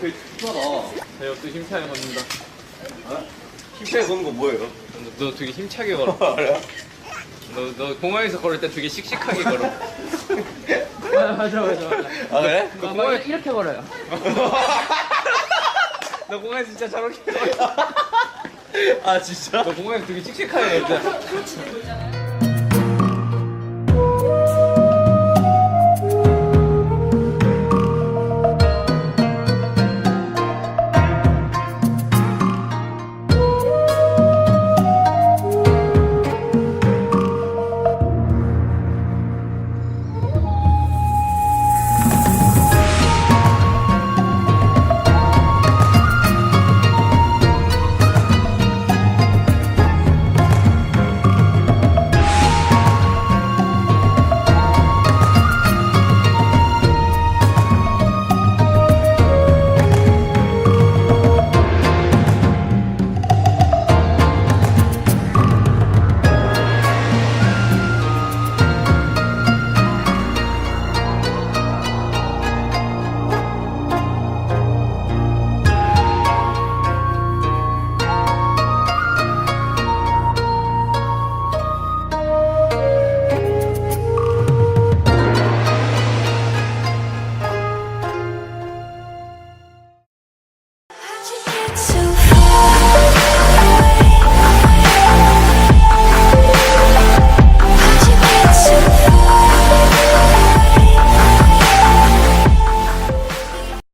되게 힙하다. 자, 이것도 힘차게 걷는다. 어? 힘차게 걷는 거 뭐예요? 너, 너 되게 힘차게 걸어. 아, 너, 너 공항에서 걸을 때 되게 씩씩하게 걸어. 아, 맞아, 맞아, 맞아. 아 그래? 아, 너 공항에 이렇게 걸어요. 너 공항에서 진짜 저렇게 걸어. 아 진짜? 너 공항에서 되게 씩씩하게 걸어.